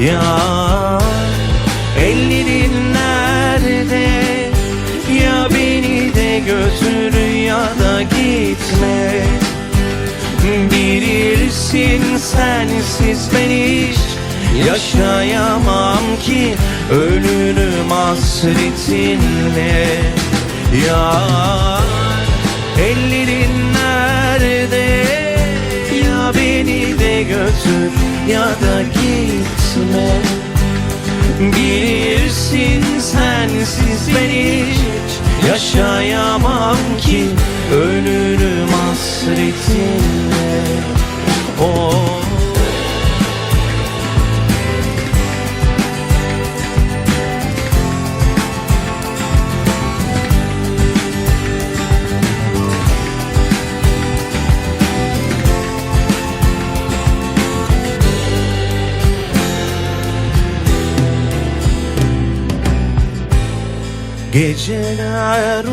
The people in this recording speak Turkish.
Ya ellerin nerede? Ya beni de götür ya da gitme. Bilirsin sensiz ben hiç Yaşayamam ki ölürüm hasretinle. Ya ellerin nerede? Ya beni de götür ya da gitme. Bilirsin sensiz ben hiç Yaşayamam ki. Ölürüm hasretinle Geceler